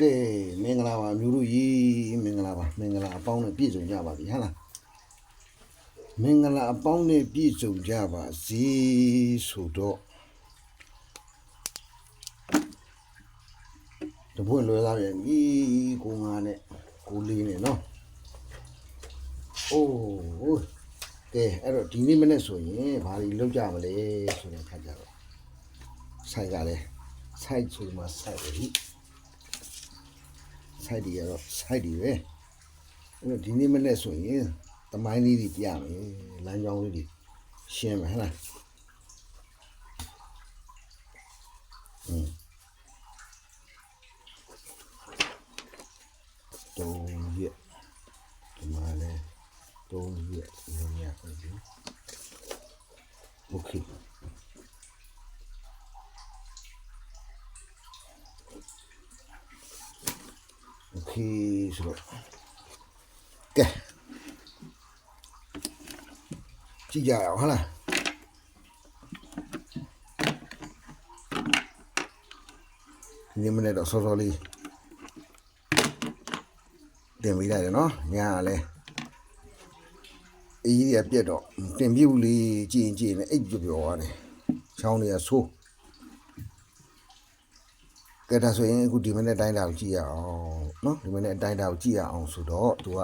ကဲမင်္ဂလာပါမျိုးတို့ကြီးမင်္ဂလာပါမင်္ဂလာအပေါင်းနဲ့ပြည့်စုံကြပါပြီဟဟလားမင်္ဂလာအပေါင်းနဲ့ပြည့်စုံကြပါစေဆိုတော့တပွင့်လွယ်သားပြန်ဤကိုငါနဲ့ကိုလေးနဲ့နော်အိုးကဲအဲ့တော့ဒီနေ့မနေ့ဆိုရင်ဘာတွေလုပ်ကြမလဲဆိုတဲ့ခါကြတော့ဆိုင်ကလည်းဆိုင်ဆိုမှဆိုင်ပြီ site တွေကတော့ site တွေပဲအဲ့တော့ဒီနေ့မနေ့ဆိုရင်တမိုင်းလေးတွေပြမယ်လမ်းကြောင်းလေးတွေရှင်းမယ်ဟဲ့လားอืมတုံးရက်ဒီမှာလဲတုံးရက်ညညပဲဒီโอเค ခီးဆိုတော့ကဲကြည့်ကြရအောင်ဟုတ်လားဒီနေ့မနေ့တော့စောစောလေးတင်ပေးလိုက်တယ်နော်ညာလည်းအေးကြီးရပြက်တော့တင်ပြူလေးကြည့်ရင်ကြည့်ရင်အိတ်ပြောပြောရတယ်ချောင်းတွေကဆိုး ကဲဒါဆိုရင်အခုဒီမနေ့တိုင်းတာကိုကြည့်ရအောင်နော်ဒီမနေ့အတိုင်းတာကိုကြည့်ရအောင်ဆိုတော့သူက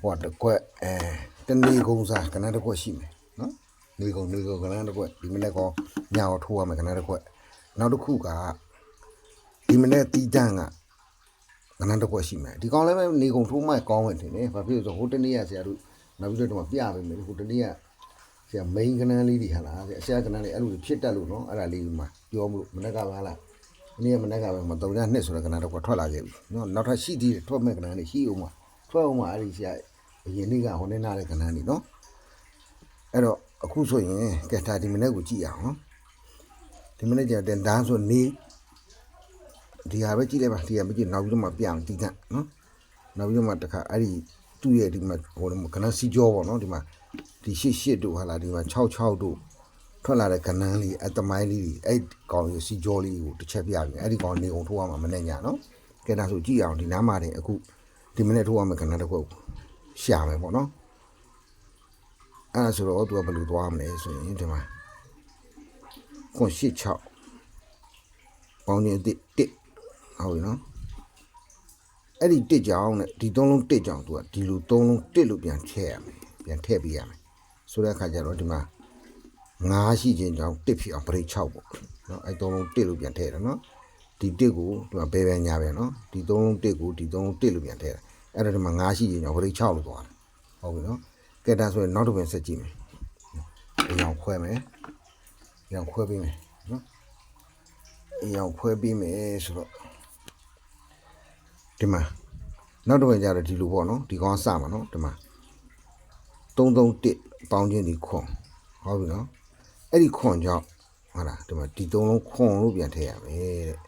ဟိုတစ်ကွက်အဲတနေကုန်းစားကနန်းတစ်ကွက်ရှိမယ်နော်နေကုန်းနေကုန်းကနန်းတစ်ကွက်ဒီမနေ့ကောညောင်ထိုးရမယ်ကနန်းတစ်ကွက်နောက်တစ်ခုကဒီမနေ့တီးတန်းကကနန်းတစ်ကွက်ရှိမယ်ဒီကောင်လည်းပဲနေကုန်းထိုးမှကောင်းဝင်တယ်ဘာဖြစ်လို့ဆိုဟိုတနေ့ရဆရာတို့နောက်ပြီးတော့ဒီမှာပြပေးမယ်ဟိုတနေ့ရ ဆရာ main ကနန်းလေးတွေဟာလားဆရာကနန်းလေးအဲ့လိုတွေဖြစ်တတ်လို့နော်အဲ့ဒါလေးမှပြောမလို့မနေ့ကပါလားဒီနေ့မနေ့ကပဲမတုံရနှစ်ဆိုတဲ့ကနန်းတော့ထွက်လာခဲ့ပြီနော်နောက်ထပ်ရှိသေးတယ်ထွက်မဲ့ကနန်းလေးရှိအောင်မထွက်အောင်မအဲ့ဒီဆရာအရင်နေ့ကဟိုနေ့နားတဲ့ကနန်းလေးနော်အဲ့တော့အခုဆိုရင်ကဲဒါဒီမနေ့ကိုကြည့်ရအောင်နော်ဒီမနေ့ကျတဲ့ဒန်းဆိုနေဒီဟာပဲကြည့်လိုက်ပါဒီဟာမကြည့်နောက်ပြီးတော့မှပြန်တီးကနော်နောက်ပြီးတော့မှတခါအဲ့ဒီသူ့ရဲ့ဒီမှာဟိုကနန်းစီကြောပေါ့နော်ဒီမှာ ဒီရှစ်ရှစ်တို့ဟာလာဒီမှာ66တို့ထွက်လာတဲ့ကနန်းလေးအတမိုင်းလေးတွေအဲ့ကောင်ရစီကြောလေးကိုတစ်ချက်ပြပြအဲ့ဒီကောင်နေအောင်ထိုးရမှာမနဲ့ညာနော်ကဲဒါဆိုကြည့်အောင်ဒီနားမှာတင်အခုဒီမနေ့ထိုးရမယ့်ကနန်းတစ်ခုရှာမယ်ပေါ့နော်အဲ့ဒါဆိုတော့သူကဘယ်လိုသွားမလဲဆိုရင်ဒီမှာခွန်86ပေါင်းနေတစ်တစ်ဟုတ်ပြီနော်အဲ့ဒီတစ်ကြောင်နဲ့ဒီသုံးလုံးတစ်ကြောင်သူကဒီလိုသုံးလုံးတစ်လို့ပြန်ထည့်ရမယ်ပြန်ထည့်ပေးရမယ် ဆိုတဲ့အခါကျတော့ဒီမှာငါးရှိခြင်းကြောင့်တစ်ဖြစ်အောင်ပရိတ်6ပေါ့နော်အဲ့သုံးလုံးတစ်လို့ပြန်ထည့်တယ်နော်ဒီတစ်ကိုဒီမှာဘယ်ပဲညာပဲနော်ဒီသုံးလုံးတစ်ကိုဒီသုံးလုံးတစ်လို့ပြန်ထည့်တယ်အဲ့တော့ဒီမှာငါးရှိခြင်းကြောင့်ပရိတ်6လို့သွားတယ်ဟုတ်ပြီနော်ကဲဒါဆိုရင်နောက်တစ်ပင်ဆက်ကြည့်မယ်အရောင်ခွဲမယ်အရောင်ခွဲပေးမယ်နော်အရောင်ခွဲပေးမယ်ဆိုတော့ဒီမှာနောက်တစ်ဝင်ကြတော့ဒီလိုပေါ့နော်ဒီကောင်ကစမှာနော်ဒီမှာ 331ပေါင်းချင်းဒီခွန်ဟုတ်ပြီနော်အဲ့ဒီခွန်ကြောင့်ဟုတ်လားဒီမှာဒီသုံးလုံးခွန်လို့ပြန်ထည့်ရမယ်တဲ့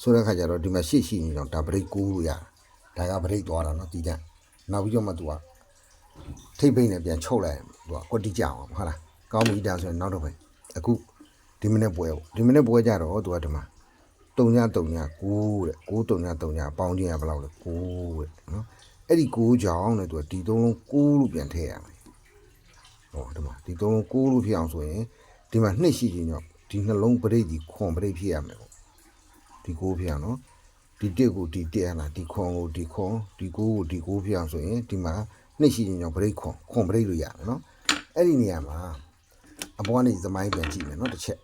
ဆိုတဲ့အခါကျတော့ဒီမှာရှေ့ရှိနေတော့ဒါဘရိတ်ကူးလို့ရဒါကဘရိတ်သွားတာနော်ဒီကနောက်ပြီးတော့မှ तू ကထိတ်ပိတ်နဲ့ပြန်ချုပ်လိုက်သူကကွက်တိကြအောင်ဟုတ်လားကောင်းပြီဒါဆိုရင်နောက်တော့ပဲအခုဒီမိနစ်ပွဲပေါ့ဒီမိနစ်ပွဲကြတော့ तू ကဒီမှာတုံညာတုံညာ9တဲ့9တုံညာတုံညာပေါင်းခြင်းကဘယ်လောက်လဲ9တဲ့နော် အဲ့ဒီ9ကြောင့်တဲ့သူကဒီသုံးလုံး9လို့ပြန်ထည့်ရမယ်ဟောဒီမှာဒီသုံးလုံး9လို့ဖြစ်အောင်ဆိုရင်ဒီမှာနှစ်ရှိခြင်းကြောင့်ဒီနှလုံးပရိတ်ဒီခွန်ပရိတ်ဖြစ်ရမယ်ပေါ့ဒီ9ဖြစ်အောင်နော်ဒီတစ်ကိုဒီတစ်ဟလားဒီခွန်ကိုဒီခွန်ဒီ9ကိုဒီ9ဖြစ်အောင်ဆိုရင်ဒီမှာနှစ်ရှိခြင်းကြောင့်ပရိတ်ခွန်ခွန်ပရိတ်လို့ရတယ်နော်အဲ့ဒီနေရာမှာအပေါ်ကနေသမိုင်းပြန်ကြည့်မယ်နော်တစ်ချက်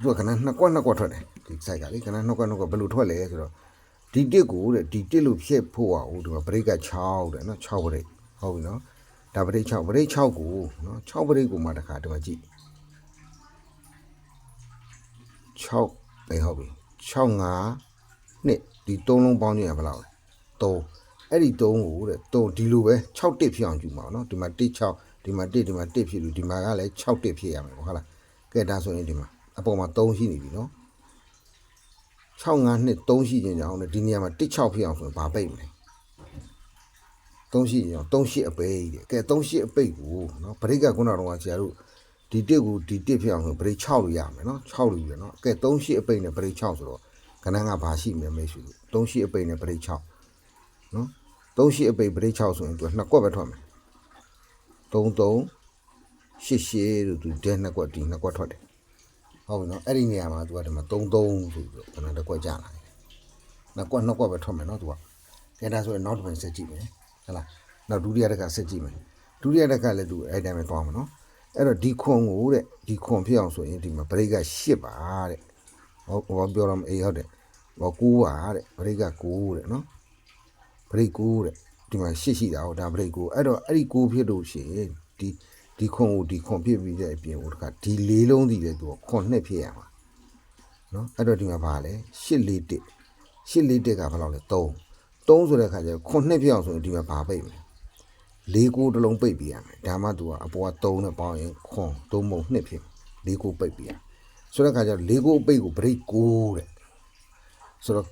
သူကကနန်းနှစ်ကွက်နှစ်ကွက်ထွက်တယ်ဒီ site ကလေကနန်းနှစ်ကွက်နှစ်ကွက်ဘယ်လိုထွက်လဲဆိုတော့ ဒီတစ်ကိုတဲ့ဒီတစ်လို့ဖြစ်ဖို့အောင်ဒီမှာဘရိတ်က6တဲ့နော်6ဘရိတ်ဟုတ်ပြီနော်ဒါဘရိတ်6ဘရိတ်6ကိုနော်6ဘရိတ်ကိုမှတခါဒီမှာကြည့်6ပဲဟုတ်ပြီ6 5နှစ်ဒီ3လုံးပေါင်းခြင်းကဘယ်လောက်လဲ3အဲ့ဒီ3ကိုတဲ့3ဒီလိုပဲ6တစ်ဖြစ်အောင်ယူမှာနော်ဒီမှာ1 6ဒီမှာ1ဒီမှာ1ဖြစ်လို့ဒီမှာကလည်း6တစ်ဖြစ်ရမယ်ဟုတ်လားကဲဒါဆိုရင်ဒီမှာအပေါ်မှာ3ရှိနေပြီနော် 65နှစ်3ရှိခြင်းကြောင့်လည်းဒီနေရာမှာ16ဖြစ်အောင်ဆိုရင်ဘာပိတ်မလဲ3ရှိခြင်းကြောင့်38အပိတ်တဲ့ကဲ38အပိတ်ကိုနော်ဗရိတ်ကခုနကတော့ဆရာတို့ဒီတစ်ကိုဒီတစ်ဖြစ်အောင်ဆိုပရိတ်6လို့ရမယ်နော်6လို့ရနော်ကဲ3ရှိအပိတ်နဲ့ပရိတ်6ဆိုတော့ခဏကဘာရှိမလဲမိတ်ဆွေတို့3ရှိအပိတ်နဲ့ပရိတ်6နော်3ရှိအပိတ်ပရိတ်6ဆိုရင်သူကနှစ်ကွက်ပဲထွက်မယ်3 3ရှစ်ရှစ်လို့သူတဲနှစ်ကွက်ဒီနှစ်ကွက်ထွက်တယ် ဟုတ်ပြီနော်အဲ့ဒီနေရာမှာသူကဒီမှာ3 3ဆိုပြီးတော့ခဏတစ်ကွက်ကြာလာတယ်နှစ်ကွက်နှစ်ကွက်ပဲထွက်မယ်နော်သူကကဲဒါဆိုရင်နောက်တစ်ပိုင်းဆက်ကြည့်မယ်ဟုတ်လားနောက်ဒုတိယတစ်ခါဆက်ကြည့်မယ်ဒုတိယတစ်ခါလည်းသူအဲ့တိုင်းပဲသွားမှာနော်အဲ့တော့ဒီခွန်ကိုတဲ့ဒီခွန်ဖြစ်အောင်ဆိုရင်ဒီမှာဘရိတ်က8ပါတဲ့ဟောဟောပြောတော့အေးဟုတ်တယ်ဟော9ပါတဲ့ဘရိတ်က9တဲ့နော်ဘရိတ်ကိုတဲ့ဒီမှာရှစ်ရှိတာဟောဒါဘရိတ်ကိုအဲ့တော့အဲ့ဒီကိုဖြစ်လို့ရှိရင်ဒီ ဒီခွန်ကိုဒီခွန်ဖြစ်ပြီးတဲ့အပြင်ဟိုတခါဒီလေးလုံးစီတဲ့သူကခွန်နှစ်ဖြစ်ရမှာနော်အဲ့တော့ဒီမှာဘာလဲရှစ်လေးတစ်ရှစ်လေးတစ်ကဘယ်လောက်လဲ3 3ဆိုတဲ့ခါကျခွန်နှစ်ဖြစ်အောင်ဆိုရင်ဒီမှာဘာပိတ်မလဲလေးကိုတစ်လုံးပိတ်ပြရမယ်ဒါမှသူကအပေါ်က3နဲ့ပေါင်းရင်ခွန်3ပုံနှစ်ဖြစ်လေးကိုပိတ်ပြရဆိုတဲ့ခါကျလေးကိုပိတ်ကိုဘရိတ်ကိုတဲ့ဆိုတော့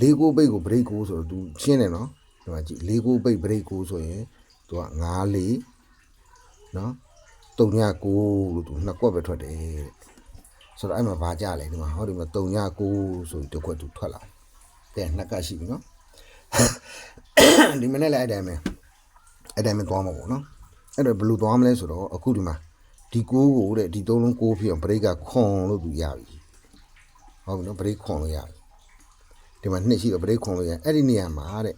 လေးကိုပိတ်ကိုဘရိတ်ကိုဆိုတော့ तू ရှင်းတယ်နော်ဒီမှာကြည့်လေးကိုပိတ်ဘရိတ်ကိုဆိုရင် तू က9လေး နော်399လို့သူနှစ်ကွက်ပဲထွက်တယ်တဲ့ဆိုတော့အဲ့မှာဘာကြလဲဒီမှာဟောဒီမှာ399ဆိုတစ်ကွက်သူထွက်လာတယ်ကဲနှစ်ကရှိပြီနော်ဒီမနေ့လည်းအဲ့တိုင်းပဲအဲ့တိုင်းပဲသွားမှာပေါ့နော်အဲ့တော့ဘယ်လိုသွားမလဲဆိုတော့အခုဒီမှာဒီကိုးကိုတဲ့ဒီသုံးလုံးကိုးဖြစ်အောင်ဘရိတ်ကခွန်လို့သူရပြီဟုတ်ပြီနော်ဘရိတ်ခွန်လို့ရပြီဒီမှာနှစ်ရှိတော့ဘရိတ်ခွန်လို့ရအဲ့ဒီနေရာမှာတဲ့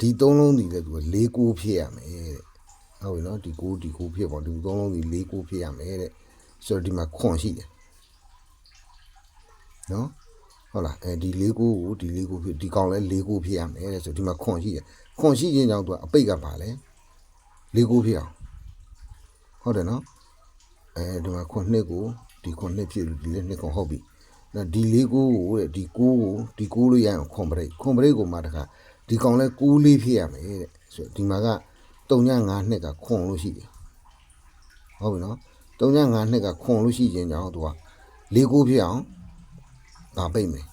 ဒီသုံးလုံးဒီလည်းသူက၄ကိုးဖြစ်ရမယ်တဲ့ ဟုတ်ပြီနော်ဒီကိုဒီကိုဖြစ်ပေါ့ဒီသုံးလုံးဒီ၄ကိုဖြစ်ရမယ်တဲ့ဆိုတော့ဒီမှာခွန်ရှိတယ်နော်ဟုတ်လားအဲဒီ၄ကိုကိုဒီ၄ကိုဖြစ်ဒီကောင်လည်း၄ကိုဖြစ်ရမယ်တဲ့ဆိုဒီမှာခွန်ရှိတယ်ခွန်ရှိခြင်းကြောင့်သူကအပိတ်ကပါလဲ၄ကိုဖြစ်အောင်ဟုတ်တယ်နော်အဲဒီမှာခွန်နှစ်ကိုဒီခွန်နှစ်ဖြစ်လို့ဒီလည်းနှစ်ခွန်ဟုတ်ပြီနော်ဒီလေးကိုကိုတဲ့ဒီကိုကိုဒီကိုလို့ရအောင်ခွန်ပရိတ်ခွန်ပရိတ်ကိုမှတခါဒီကောင်လဲကိုလေးဖြစ်ရမယ်တဲ့ဆိုဒီမှာက 3.5နှစ်ကခွန်လို့ရှိတယ်ဟုတ်ပြီနော်3.5နှစ်ကခွန်လို့ရှိခြင်းကြောင့်သူကလေးကိုဖြစ်အောင်ဒါပိတ်မယ်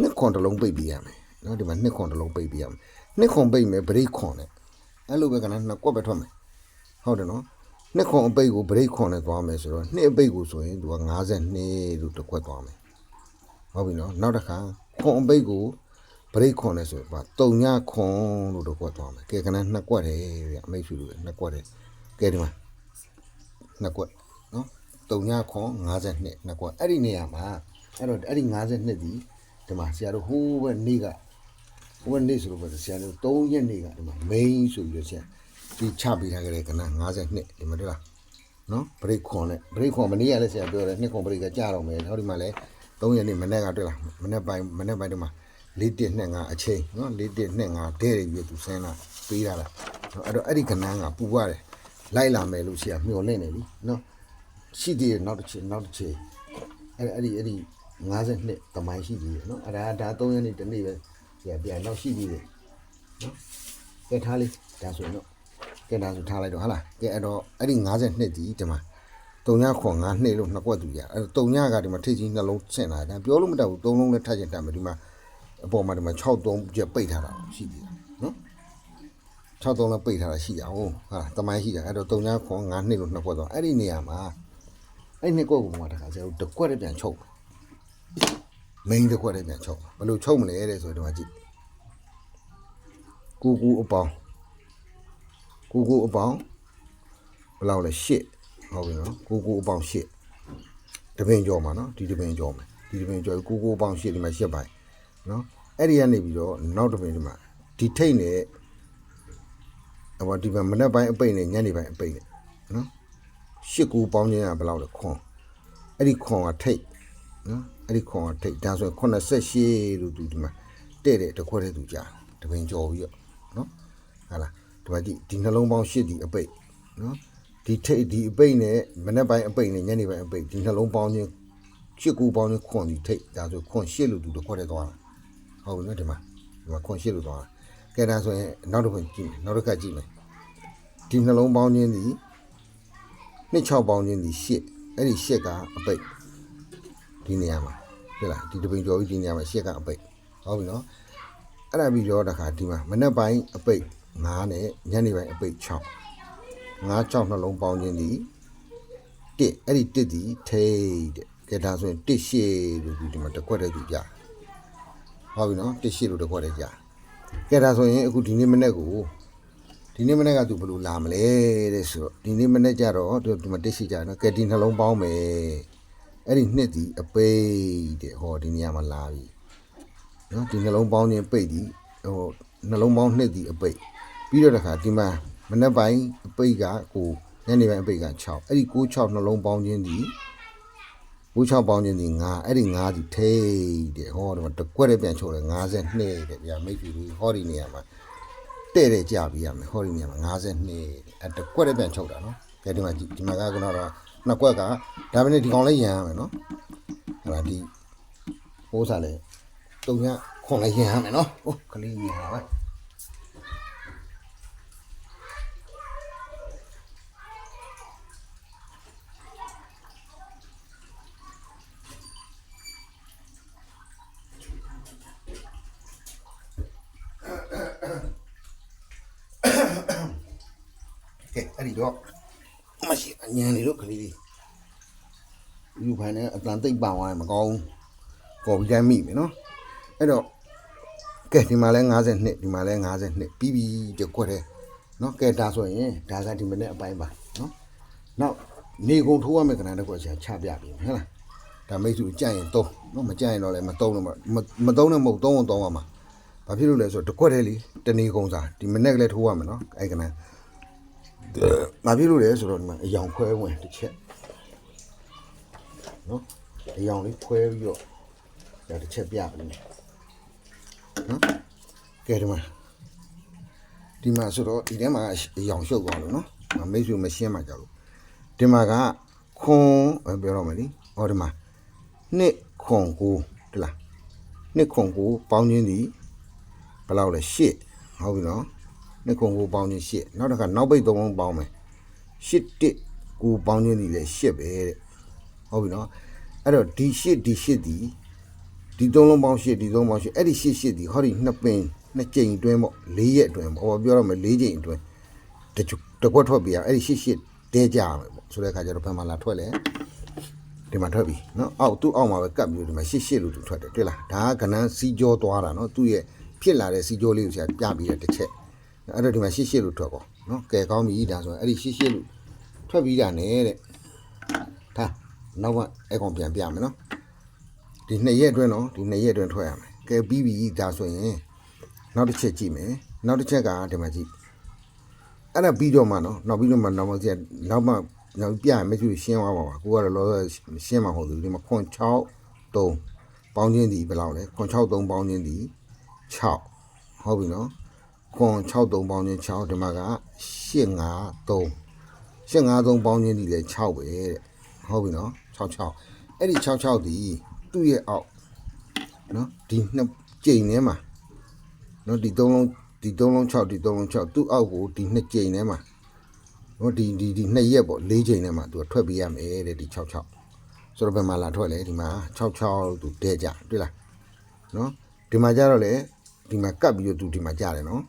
နှစ်ခွန်တစ်လုံးပိတ်ပြရမယ်နော်ဒီမှာနှစ်ခွန်တစ်လုံးပိတ်ပြရမယ်နှစ်ခွန်ပိတ်မယ်ပရိတ်ခွန်နဲ့အဲ့လိုပဲကနနှစ်ကွက်ပဲထွက်မယ်ဟုတ်တယ်နော်နှစ်ခွန်အပိတ်ကိုပရိတ်ခွန်နဲ့သွားမယ်ဆိုတော့နှစ်အပိတ်ကိုဆိုရင်သူက52လို့တစ်ခွက်သွားမယ်ဟုတ်ပြီနော်နောက်တစ်ခါခွန်အပိတ်ကို ဘရိတ်ခွန်လဲဆိုတော့တုံညခွန်လို့တော့ကွက်သွားမယ်ကဲကနနှစ်ကွက်တယ်ဗျအမိတ်ဖြူလို့နှစ်ကွက်တယ်ကဲဒီမှာနှစ်ကွက်နော်တုံညခွန်52နှစ်ကွက်အဲ့ဒီနေရာမှာအဲ့တော့အဲ့ဒီ52ဒီဒီမှာဆရာတို့ဟိုးပဲနေ့ကဟိုးပဲနေ့ဆိုလို့ပဲဆရာတို့3ရက်နေ့ကဒီမှာ main ဆိုပြီးတော့ဆရာဒီချပေးထားကြတဲ့ကန52ဒီမှာတွေ့လားနော်ဘရိတ်ခွန်နဲ့ဘရိတ်ခွန်မနေ့ကလည်းဆရာပြောတယ်နှစ်ခွန်ဘရိတ်ကကြာတော့မယ်ဟောဒီမှာလည်း3ရက်နေ့မနေ့ကတွေ့လားမနေ့ပိုင်းမနေ့ပိုင်းတည်းမှာ 4တက်နှစ်ငါအချိန်နော်4တက်နှစ်ငါဒဲရပြီးသူဆင်းလာပေးတာလားအဲ့တော့အဲ့ဒီကနန်းကပူရတယ်လိုက်လာမယ်လို့ဆရာမျှော်လင့်နေပြီနော်ရှိသေးတယ်နောက်တစ်ချိန်နောက်တစ်ချိန်အဲ့အဲ့ဒီအဲ့ဒီ52တမိုင်းရှိသေးတယ်နော်အဲ့ဒါဒါ3ရက်နေ့တစ်နေ့ပဲဆရာပြန်တော့ရှိသေးတယ်နော်ကဲထားလေးဒါဆိုရင်တော့ကဲဒါဆိုထားလိုက်တော့ဟာလားကဲအဲ့တော့အဲ့ဒီ52ဒီဒီမှာတုံညခွန်9နှစ်လို့နှစ်ကွက်သူရအဲ့တော့တုံညကဒီမှာထိတ်ကြီးနှလုံးဆင့်လာတယ်ပြောလို့မတတ်ဘူးသုံးလုံးနဲ့ထပ်ချင်တတ်မယ်ဒီမှာ အပေါ်မှာဒီမှာ6သုံးချက်ပိတ်ထားတာရှိသေးတယ်နော်6သုံးလည်းပိတ်ထားတာရှိရအောင်ဟာတမိုင်းရှိတာအဲ့တော့တုံညခွန်9နှစ်လို့နှစ်ကွက်တော့အဲ့ဒီနေရာမှာအဲ့နှစ်ကွက်ကိုမှတခါကျတော့တစ်ကွက်တည်းပြန်ချုပ်မိန်တစ်ကွက်တည်းပြန်ချုပ်ဘယ်လိုချုပ်မလဲတဲ့ဆိုတော့ဒီမှာကြည့်ကူကူအပေါင်းကိုကိုအပေါင်းဘယ်လောက်လဲရှစ်ဟုတ်ပြီနော်ကိုကိုအပေါင်းရှစ်တပင်ကြော်မှာနော်ဒီတပင်ကြော်မယ်ဒီတပင်ကြော်ကိုကိုအပေါင်းရှစ်ဒီမှာရှစ်ပိုင်း နော်အဲ့ဒီကနေပြီးတော့နောက်တပင်ဒီမှာဒီထိတ်နဲ့ဟိုဒီမှာမနေ့ပိုင်းအပိတ်နဲ့ညနေပိုင်းအပိတ်နဲ့နော်ရှစ်ကိုပေါင်းခြင်းကဘယ်လောက်လဲခွန်အဲ့ဒီခွန်ကထိတ်နော်အဲ့ဒီခွန်ကထိတ်ဒါဆိုရင်88လို့သူဒီမှာတဲ့တဲ့တစ်ခွက်တည်းသူကြာတပင်ကြော်ပြီးတော့နော်ဟာလားဒီမှာကြည့်ဒီနှလုံးပေါင်း၈ဒီအပိတ်နော်ဒီထိတ်ဒီအပိတ်နဲ့မနေ့ပိုင်းအပိတ်နဲ့ညနေပိုင်းအပိတ်ဒီနှလုံးပေါင်းချင်း၈ကူပေါင်းချင်းခွန်ဒီထိတ်ဒါဆိုခွန်၈လို့သူတစ်ခွက်တည်းသွားတာ ဟုတ်ပြီနော်ဒီမှာဒီမှာခွန်၈လို့သွားတာကဲဒါဆိုရင်နောက်တစ်ခွက်ကြည့်မယ်နောက်တစ်ခါကြည့်မယ်ဒီနှလုံးပေါင်းချင်းဒီနှစ်6ပေါင်းချင်းဒီ၈အဲ့ဒီ၈ကအပိတ်ဒီနေရာမှာဟုတ်လားဒီတပင်ကျော်ကြီးဒီနေရာမှာ၈ကအပိတ်ဟုတ်ပြီနော်အဲ့ဒါပြီးတော့တခါဒီမှာမနေ့ပိုင်းအပိတ်9နဲ့ညနေပိုင်းအပိတ်6 9 6နှလုံးပေါင်းခြင်းဒီတစ်အဲ့ဒီတစ်ဒီထိတ်တဲ့ကဲဒါဆိုရင်တစ်ရှေ့လို့ဒီမှာတစ်ခွက်တည်းသူကြာ ဟုတ်ပြီနော်တစ်ရှေ့လို့တစ်ခွက်တည်းကြာကဲဒါဆိုရင်အခုဒီနေ့မနေ့ကိုဒီနေ့မနေ့ကသူဘယ်လိုလာမလဲတဲ့ဆိုတော့ဒီနေ့မနေ့ကျတော့သူဒီမှာတစ်ရှေ့ကြာနော်ကဲဒီနှလုံးပေါင်းမယ်အဲ့ဒီနှစ်ဒီအပိတ်တဲ့ဟောဒီနေရာမှာလာပြီနော်ဒီနှလုံးပေါင်းခြင်းပိတ်ဒီဟိုနှလုံးပေါင်းနှစ်ဒီအပိတ်ပြီးတော့တခါဒီမှာမနေ့ပိုင်းအပိတ်ကကိုညနေပိုင်းအပိတ်က6အဲ့ဒီ6 6နှလုံးပေါင်းခြင်းဒီ ဘူး6ပေါင်းချင်းဒီ9အဲ့ဒီ9ဒီထိတ်တဲ့ဟောဒီမှာတစ်ကွက်တဲ့ပြန်ချိုးတယ်52တဲ့ဗျာမိတ်ကြီးဟောဒီနေရာမှာတဲ့တဲ့ကြပြီးရမယ်ဟောဒီနေရာမှာ52တဲ့အဲ့တစ်ကွက်တဲ့ပြန်ချိုးတာနော်ကဲဒီမှာဒီမှာကကတော့နှစ်ကွက်ကဒါပဲနဲ့ဒီကောင်လေးရန်ရမယ်နော်အဲ့ဒါဒီဟိုးစားလေတုံညခွန်လေးရန်ရမယ်နော်ဟိုကလေးရန်ပါ ကဲအဲ့ဒီတော့မရှိအညံနေလို့ကလေးလေးယူဖိုင်နဲ့အတန်တိတ်ပန်သွားရင်မကောင်းဘူးပေါ်ပြီးတိုင်းမိမယ်နော်အဲ့တော့ကဲဒီမှာလဲ52ဒီမှာလဲ52ပြီးပြီတကွက်တယ်နော်ကဲဒါဆိုရင်ဒါကဒီမနေ့အပိုင်းပါနော်နောက်နေကုန်ထိုးရမယ်ကဏ္ဍတစ်ခွက်ချချပြပြီဟုတ်လားဒါမိတ်ဆွေကြိုက်ရင်သုံးနော်မကြိုက်ရင်တော့လည်းမသုံးတော့မမသုံးနဲ့မဟုတ်သုံးအောင်သုံးရမှာဘာဖြစ်လို့လဲဆိုတော့တကွက်တယ်လေတနေကုန်စားဒီမနေ့ကလေးထိုးရမယ်နော်အဲ့ကဏ္ဍ။ ဘာဖြစ်လို့လဲဆိုတော့ဒီမှာအယောင်ခွဲဝင်တစ်ချက်နော်အယောင်လေးခွဲပြီးတော့ဒါတစ်ချက်ပြပြီနော်ကဲဒီမှာဒီမှာဆိုတော့ဒီထဲမှာအယောင်ရှုပ်သွားလို့နော်မမိတ်ဆွေမရှင်းမှကြလို့ဒီမှာကခွန်အဲပြောတော့မယ်လीဟောဒီမှာနှစ်ခွန်ကိုတလားနှစ်ခွန်ကိုပေါင်းခြင်းဒီဘယ်လောက်လဲရှစ်ဟုတ်ပြီနော် နှစ်ခွန်ကိုပေါင်းခြင်းရှစ်နောက်တစ်ခါနောက်ပိတ်သုံးလုံးပေါင်းမယ်ရှစ်တစ်ကိုပေါင်းခြင်းဒီလေရှစ်ပဲတဲ့ဟုတ်ပြီနော်အဲ့တော့ဒီရှစ်ဒီရှစ်ဒီဒီသုံးလုံးပေါင်းရှစ်ဒီသုံးပေါင်းရှစ်အဲ့ဒီရှစ်ရှစ်ဒီဟောဒီနှစ်ပင်နှစ်ကြိမ်အတွင်းပေါ့၄ရက်အတွင်းပေါ့ဟောပြောရမယ်၄ကြိမ်အတွင်းတချတကွက်ထွက်ပြရအဲ့ဒီရှစ်ရှစ်တဲကြရမယ်ပေါ့ဆိုတဲ့အခါကျတော့ဘယ်မှာလာထွက်လဲဒီမှာထွက်ပြီနော်အောက်သူ့အောက်မှာပဲကပ်ပြီးဒီမှာရှစ်ရှစ်လို့သူထွက်တယ်တွေ့လားဒါကကနန်းစီကြောသွားတာနော်သူ့ရဲ့ဖြစ်လာတဲ့စီကြောလေးကိုဆရာပြပြီးတဲ့တစ်ချက် အဲ့တော့ဒီမှာရှစ်ရှစ်လို့ထွက်ပေါ့နော်ကဲကောင်းပြီဒါဆိုရင်အဲ့ဒီရှစ်ရှစ်လို့ထွက်ပြီးတာနဲ့တဲ့ဒါနောက်ကအဲ့ကောင်ပြန်ပြမယ်နော်ဒီနှစ်ရက်အတွင်းနော်ဒီနှစ်ရက်အတွင်းထွက်ရမယ်ကဲပြီးပြီဒါဆိုရင်နောက်တစ်ချက်ကြည့်မယ်နောက်တစ်ချက်ကဒီမှာကြည့်အဲ့ဒါပြီးတော့မှနော်နောက်ပြီးတော့မှနောက်မှကြည့်နောက်မှနောက်ပြရမယ်သူရှင်းသွားပါပါကိုကတော့လောရှင်းမှာဟုတ်တယ်ဒီမှာခွန်6 3ပေါင်းချင်းဒီဘယ်လောက်လဲခွန်6 3ပေါင်းချင်းဒီ6ဟုတ်ပြီနော် ခွန်6 3ပေါင်းချင်း6ဒီမှာက8 5 3ရှင်း53ပေါင်းချင်းဒီလေ6ပဲတဲ့ဟုတ်ပြီနော်66အဲ့ဒီ66ဒီသူ့ရဲ့အောက်နော်ဒီနှစ်ကြိမ်ထဲမှာနော်ဒီသုံးလုံးဒီသုံးလုံး6ဒီသုံးလုံး6သူ့အောက်ကိုဒီနှစ်ကြိမ်ထဲမှာနော်ဒီဒီဒီနှစ်ရက်ပေါ့၄ကြိမ်ထဲမှာသူကထွက်ပေးရမယ်တဲ့ဒီ66ဆိုတော့ဘယ်မှာလာထွက်လဲဒီမှာ66သူတဲကြတွေ့လားနော်ဒီမှာကြတော့လေဒီမှာကပ်ပြီးတော့သူဒီမှာကြတယ်နော်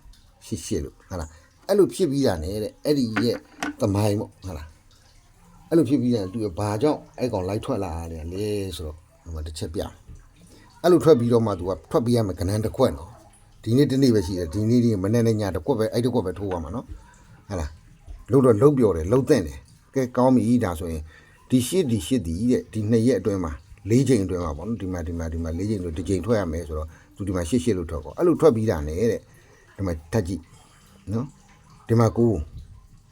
ရှစ်ရှစ်လို့ဟုတ်လားအဲ့လိုဖြစ်ပြီးတာနဲ့တဲ့အဲ့ဒီရဲ့သမိုင်းပေါ့ဟုတ်လားအဲ့လိုဖြစ်ပြီးရင်သူကဘာကြောင့်အဲ့ကောင်လိုက်ထွက်လာရတယ်လေဆိုတော့ဟိုမှာတစ်ချက်ပြအဲ့လိုထွက်ပြီးတော့မှသူကထွက်ပြီးရမယ်ကနန်းတစ်ခွက်နော်ဒီနေ့တနေ့ပဲရှိတယ်ဒီနေ့ဒီမနေ့နဲ့ညတစ်ခွက်ပဲအဲ့တစ်ခွက်ပဲထိုးရမှာနော်ဟုတ်လားလို့တော့လှုပ်ပြော်တယ်လှုပ်တဲ့တယ်ကဲကောင်းပြီဒါဆိုရင်ဒီရှစ်ဒီရှစ်ဒီတဲ့ဒီနှစ်ရက်အတွင်းမှာ၄ချိန်အတွင်းမှာပေါ့နော်ဒီမှာဒီမှာဒီမှာ၄ချိန်လို့ဒီချိန်ထွက်ရမယ်ဆိုတော့သူဒီမှာရှစ်ရှစ်လို့ထွက်ကောအဲ့လိုထွက်ပြီးတာနဲ့တဲ့ ဒီမှာထက်ကြည့်နော်ဒီမှာကို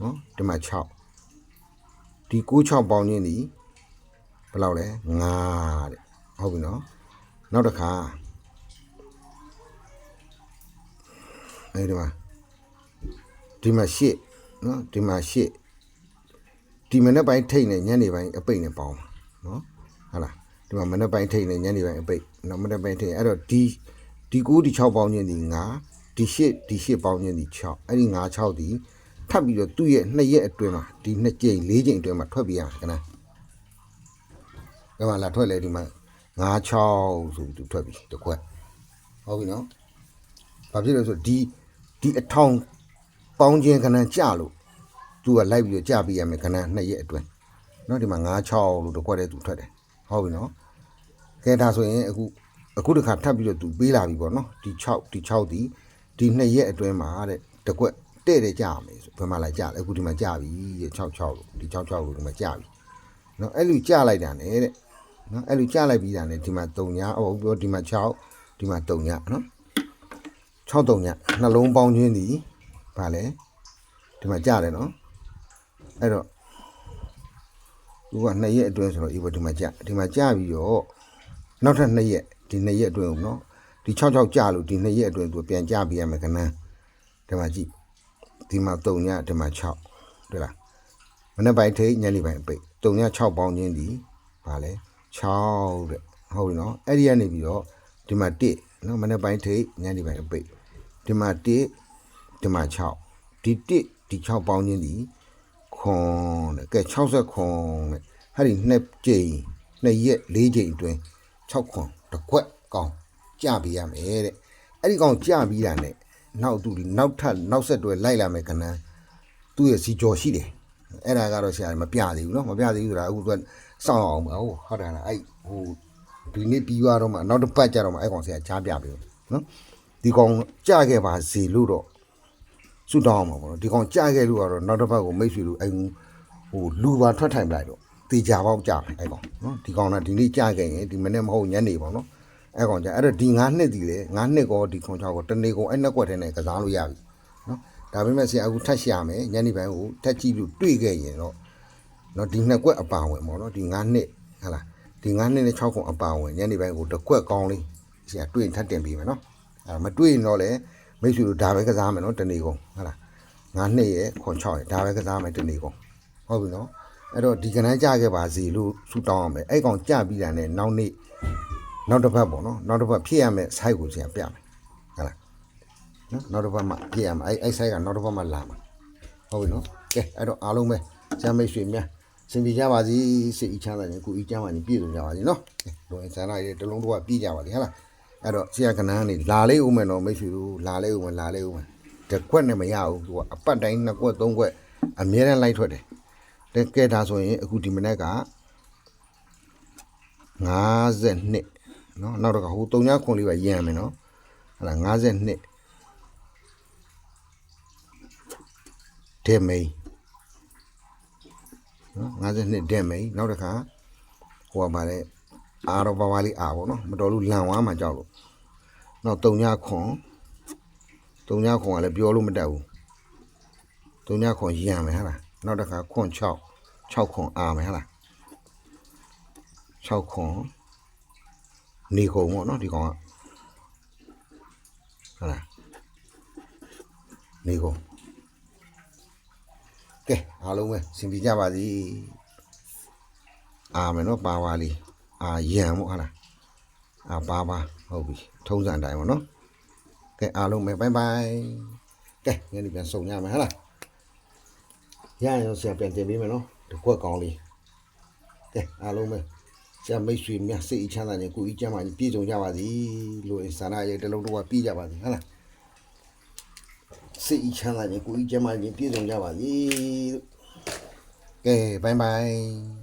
နော်ဒီမှာ6ဒီ9 6ပေါင်းချင်းဒီဘယ်လောက်လဲ9တဲ့ဟုတ်ပြီနော်နောက်တစ်ခါအဲဒီမှာဒီမှာ8နော်ဒီမှာ8ဒီမနေ့ပိုင်းထိတ်နဲ့ညနေပိုင်းအပိတ်နဲ့ပေါင်းပါနော်ဟုတ်လားဒီမှာမနေ့ပိုင်းထိတ်နဲ့ညနေပိုင်းအပိတ်နော်မနေ့ပိုင်းထိတ်အဲ့တော့ဒီဒီ9ဒီ6ပေါင်းချင်းဒီ9 ဒီ8ဒီ8ပေါင်းချင်းဒီ6အဲ့ဒီ9 6ဒီထပ်ပြီးတော့သူ့ရဲ့နှစ်ရက်အတွင်းမှာဒီနှစ်ကြိမ်၄ကြိမ်အတွင်းမှာထွက်ပြရမှာကနန်းဒီမှာလာထွက်လေဒီမှာ9 6ဆိုပြီးသူထွက်ပြီတစ်ခွက်ဟုတ်ပြီနော်ဘာဖြစ်လို့လဲဆိုတော့ဒီဒီအထောင်ပေါင်းချင်းကနန်းကြလို့သူကလိုက်ပြီးတော့ကြပြရမယ်ကနန်းနှစ်ရက်အတွင်းနော်ဒီမှာ96လို့တစ်ခွက်တည်းသူထွက်တယ်ဟုတ်ပြီနော်ကဲဒါဆိုရင်အခုအခုတစ်ခါထပ်ပြီးတော့သူပေးလာပြီပေါ့နော်ဒီ6ဒီ6ဒီ ဒီနှစ်ရက်အတွင်းမှာတဲ့တစ်ခွက်တဲ့တဲ့ကြာမယ်ဆိုဘယ်မှာလိုက်ကြာလဲအခုဒီမှာကြာပြီတဲ့66လို့ဒီ66လို့ဒီမှာကြာပြီနော်အဲ့လိုကြာလိုက်တာ ਨੇ တဲ့နော်အဲ့လိုကြာလိုက်ပြီးတာ ਨੇ ဒီမှာ3ညဟိုပြောဒီမှာ6ဒီမှာ3ညနော်6 3ညနှလုံးပေါင်းခြင်းဒီဗာလဲဒီမှာကြာတယ်နော်အဲ့တော့သူက2ရက်အတွင်းဆိုတော့ဒီဘက်ဒီမှာကြာဒီမှာကြာပြီးတော့နောက်ထပ်2ရက်ဒီ2ရက်အတွင်းကိုနော် ဒီ66ကြာလို့ဒီ2ရက်အတွင်းသူပြန်ကြာပြရမယ်ခဏဒီမှာကြည့်ဒီမှာ3ညဒီမှာ6တွေ့လားမနေ့ပိုင်းထိညနေပိုင်းအပိတ်3ည6ပေါင်းချင်းဒီဗာလဲ6တဲ့ဟုတ်ပြီနော်အဲ့ဒီကနေပြီးတော့ဒီမှာ1နော်မနေ့ပိုင်းထိညနေပိုင်းအပိတ်ဒီမှာ1ဒီမှာ6ဒီ1ဒီ6ပေါင်းချင်းဒီခွန်တဲ့ကဲ60ခွန်တဲ့ဟာဒီနှစ်ကြိမ်နှစ်ရက်၄ကြိမ်အတွင်း6ခွန်တစ်ခွက်ကောင် ကြပြရမယ်တဲ့အဲ့ဒီကောင်ကြပြီးတာနဲ့နောက်သူဒီနောက်ထပ်နောက်ဆက်တွဲလိုက်လာမယ်ကနန်းသူ့ရဲ့စီကြော်ရှိတယ်အဲ့ဒါကတော့ဆရာမပြသေးဘူးเนาะမပြသေးဘူးဆိုတာအခုသူကစောင့်အောင်ပါဟုတ်ဟုတ်တယ်လားအဲ့ဟိုဒီနေ့ပြီးသွားတော့မှနောက်တစ်ပတ်ကြတော့မှအဲ့ကောင်ဆရာချားပြပြီเนาะဒီကောင်ကြခဲ့ပါစီလို့တော့ ဆူတောင်းအောင်ပါဘောနော်ဒီကောင်ကြခဲ့လို့ကတော့နောက်တစ်ပတ်ကိုမိတ်ဆွေတို့အဲဟိုလူပါထွက်ထိုင်ပလိုက်တော့တေချာပေါက်ကြမယ်အဲကောင်နော်ဒီကောင်ကဒီနေ့ကြခဲ့ရင်ဒီမနေ့မဟုတ်ညနေပေါ့နော် အဲကောင်ကြအဲ့တော့ဒီ9နှစ်ဒီလေ9နှစ်ကောဒီကောင်ချောက်ကိုတနေ့ကုန်အဲ့နှစ်ကွက်ထဲနဲ့ကစားလို့ရပြီနော်ဒါပေမဲ့ဆရာအခုထက်ရှာမယ်ညနေပိုင်းကိုထက်ကြည့်လို့တွေ့ခဲ့ရင်တော့နော်ဒီနှစ်ကွက်အပါဝင်ပေါ့နော်ဒီ9နှစ်ဟလာဒီ9နှစ်နဲ့6ခုအပါဝင်ညနေပိုင်းကိုတစ်ကွက်ကောင်းလေးဆရာတွေ့ရင်ထပ်တင်ပြီးမယ်နော်အဲမတွေ့ရင်တော့လေမိတ်ဆွေတို့ဒါပဲကစားမယ်နော်တနေ့ကုန်ဟလာငါနှစ်ရဲ့ခွန်6ရဲ့ဒါပဲကစားမယ်တနေ့ကုန်ဟုတ်ပြီနော်အဲ့တော့ဒီကနန်းကြခဲ့ပါစီလို့ဆူတောင်းအောင်မယ်အဲ့ကောင်ကြပြီးတာနဲ့နောက်နေ့ နောက်တစ်ပတ်ပေါ့နော်နောက်တစ်ပတ်ဖြစ်ရမယ်ဆိုက်ကိုဆရာပြမယ်ဟုတ်လားနော်နောက်တစ်ပတ်မှဖြစ်ရမယ်အဲ့အဲ့ဆိုက်ကနောက်တစ်ပတ်မှလာမှာဟုတ်ပြီနော်ကဲအဲ့တော့အားလုံးပဲဆရာမိတ်ဆွေများစင်ပြကြပါစီစိတ်အချမ်းသာခြင်းကိုအီချမ်းပါခြင်းပြည့်စုံကြပါစေနော်ကဲလိုအင်ဆန္ဒရဲ့တလုံးတော့ပြည့်ကြပါစေဟဟလားအဲ့တော့ဆရာကနန်းနေလာလေးဦးမယ်နော်မိတ်ဆွေတို့လာလေးဦးမယ်လာလေးဦးမယ်တစ်ခွက်နဲ့မရဘူးသူကအပတ်တိုင်းနှစ်ခွက်သုံးခွက်အမြဲတမ်းလိုက်ထွက်တယ်တဲ့ကဲဒါဆိုရင်အခုဒီမနေ့က52 နော်နောက်တော့ဟို3ညခွန်လေးပဲရင်းရမယ်နော်ဟလာ52ဒေမိန်နော်52ဒေမိန်နောက်တစ်ခါဟိုကပါလေအာတော့ပါပါလေးအာပေါ့နော်မတော်လို့လန်ဝါမှကြောက်လို့နောက်3ညခွန်3ညခွန်ကလည်းပြောလို့မတတ်ဘူး3ညခွန်ရင်းရမယ်ဟလာနောက်တစ်ခါခွန်6 6ခွန်အာမယ်ဟလာ6ခွန် နေကုန်ပေါ့နော်ဒီကောင်ကဟာလားနေကုန်ကဲအားလုံးပဲစင်ပြကြပါစီအာမယ်နော်ပါပါလေးအာရံပေါ့ဟာလားအာပါပါဟုတ်ပြီထုံးစံတိုင်းပေါ့နော်ကဲအားလုံးပဲဘိုင်ဘိုင်ကဲညနေပြန်စုံရမယ်ဟဟလားရရင်တော့ဆရာပြန်တင်ပေးမယ်နော်တကွက်ကောင်းလေးကဲအားလုံးပဲ ဆရာမိတ်ဆွေများစိတ်အချမ်းသာနေကိုကြီးကျမ်းမာကြီးပြည့်စုံကြပါစေလို့အင်စာနာရဲ့တလုံးတော့ပြည့်ကြပါစေဟဟလားစိတ်အချမ်းသာနေကိုကြီးကျမ်းမာကြီးပြည့်စုံကြပါစေလို့ကဲဘိုင်ဘိုင်